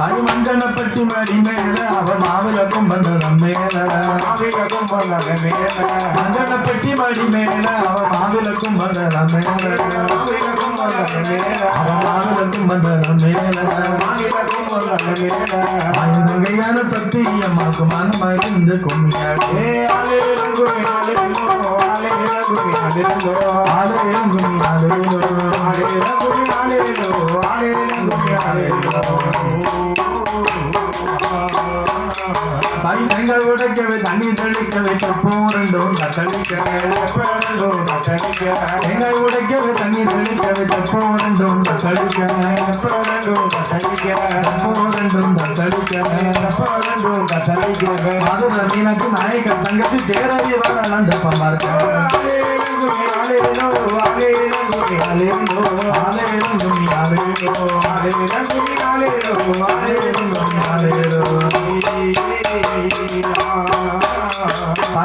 மஞ்சனப்பட்டி மடி மேல அவ மாவிளக்கும் வந்ததம் மேல மஞ்சனப்பட்டி மடி மேல அவ மாவிளக்கும் வந்ததம் மேல அவ வகையான சக்தி அம்மாக்கு மனமகிழ்ந்து கும்மியாடு ஆலயம் உடைக்கவே தண்ணி தெளிக்கவே தப்பும் ரெண்டும் தத்தளிக்க செங்கல் உடைக்கவே தண்ணி தெளிக்கவே தப்பும் ரெண்டும் தத்தளிக்கவே தப்பும் ரெண்டும் தத்தளிக்கவே மதுரை மீனக்கு நாயக்க தங்கச்சி பேரவி வரலாம் தப்பம் பார்க்க